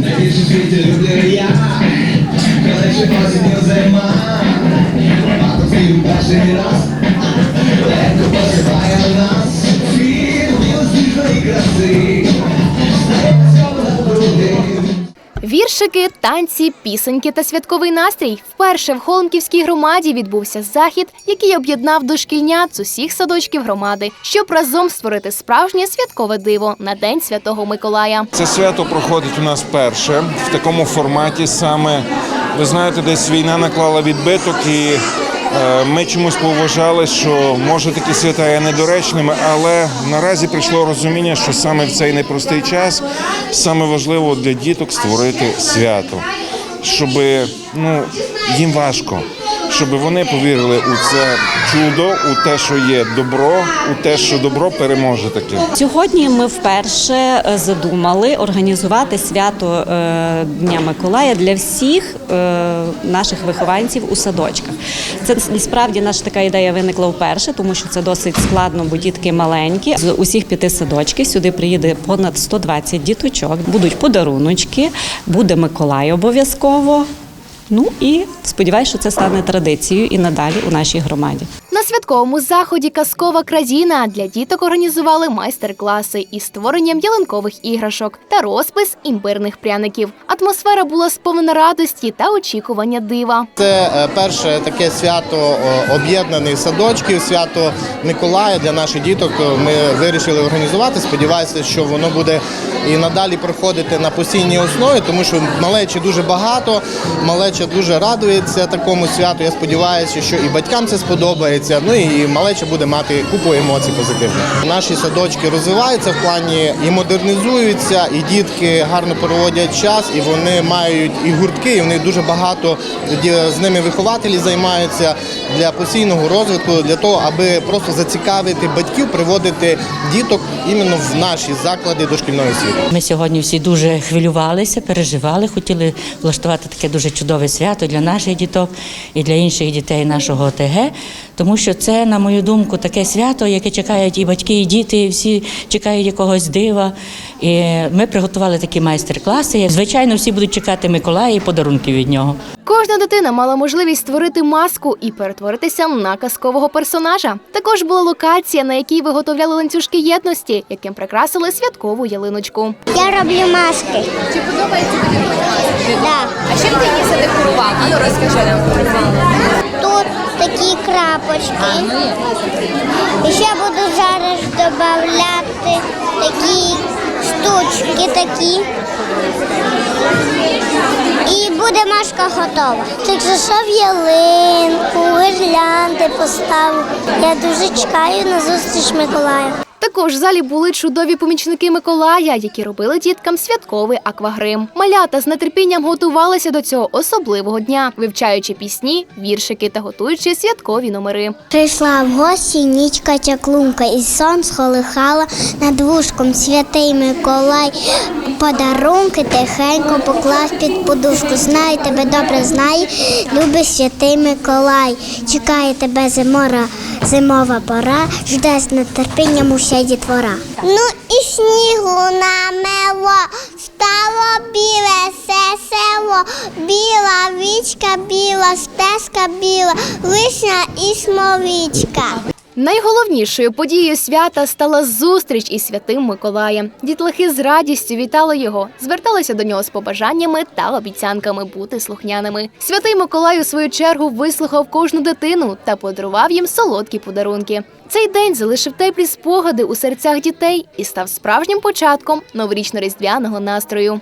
Найбільше світі люблю я, коли ще осінь зима, багато слів перший раз, Віршики, танці, пісеньки та святковий настрій. Вперше в Холмківській громаді відбувся захід, який об'єднав дошкільнят з усіх садочків громади, щоб разом створити справжнє святкове диво на День Святого Миколая. Це свято проходить у нас перше в такому форматі. Саме ви знаєте, десь війна наклала відбиток, і ми чомусь поважали, що може такі свята є недоречними, але наразі прийшло розуміння, що саме в цей непростий час саме важливо для діток створити свято, щоб ну їм важко. Щоб вони повірили у це чудо, у те, що є добро, у те, що добро переможе таке. Сьогодні ми вперше е, задумали організувати свято е, Дня Миколая для всіх е, наших вихованців у садочках. Це справді наша така ідея виникла вперше, тому що це досить складно, бо дітки маленькі. З усіх п'яти садочків сюди приїде понад 120 діточок. Будуть подаруночки, буде Миколай обов'язково. Ну і сподіваюся, що це стане традицією і надалі у нашій громаді. На святковому заході Казкова країна для діток організували майстер-класи із створенням ялинкових іграшок та розпис імбирних пряників. Атмосфера була сповнена радості та очікування дива. Це е, перше таке свято об'єднаних садочків, свято Миколая для наших діток. Ми вирішили організувати. Сподіваюся, що воно буде і надалі проходити на постійній основі, тому що малечі дуже багато, малеча дуже радується такому святу. Я сподіваюся, що і батькам це сподобається. Ну і малеча буде мати купу емоцій позитивних. Наші садочки розвиваються в плані і модернізуються, і дітки гарно проводять час, і вони мають і гуртки, і в них дуже багато з ними вихователі займаються для постійного розвитку, для того, аби просто зацікавити батьків, приводити діток іменно в наші заклади дошкільної освіти. Ми сьогодні всі дуже хвилювалися, переживали, хотіли влаштувати таке дуже чудове свято для наших діток і для інших дітей нашого ОТГ, тому що це, на мою думку, таке свято, яке чекають і батьки, і діти, і всі чекають якогось дива. І ми приготували такі майстер-класи. Звичайно, всі будуть чекати Миколая і подарунки від нього. Кожна дитина мала можливість створити маску і перетворитися на казкового персонажа. Також була локація, на якій виготовляли ланцюжки єдності, яким прикрасили святкову ялиночку. Я роблю маски. Чи подобається тобі Да. А чим ти її задекорував? Ну розкажи нам. Крапочки. І ще буду зараз додати такі штучки такі. І буде машка готова. Так зайшов ялинку, гирлянди поставив. Я дуже чекаю на зустріч Миколая. Також в залі були чудові помічники Миколая, які робили діткам святковий аквагрим. Малята з нетерпінням готувалися до цього особливого дня, вивчаючи пісні, віршики та готуючи святкові номери. Прийшла в гості нічка чаклунка і сон схолихала над вушком святий Миколай. Подарунки тихенько поклав під подушку. Знаю, тебе добре знає, любить святий Миколай. Чекає тебе зимора, зимова пора, жде з нетерпінням уся дітвора. Ну і снігу намело, стало біле село, біла вічка, біла стежка біла, вишня і смовічка. Найголовнішою подією свята стала зустріч із святим Миколаєм. Дітлахи з радістю вітали його, зверталися до нього з побажаннями та обіцянками бути слухняними. Святий Миколай у свою чергу вислухав кожну дитину та подарував їм солодкі подарунки. Цей день залишив теплі спогади у серцях дітей і став справжнім початком новорічно-різдвяного настрою.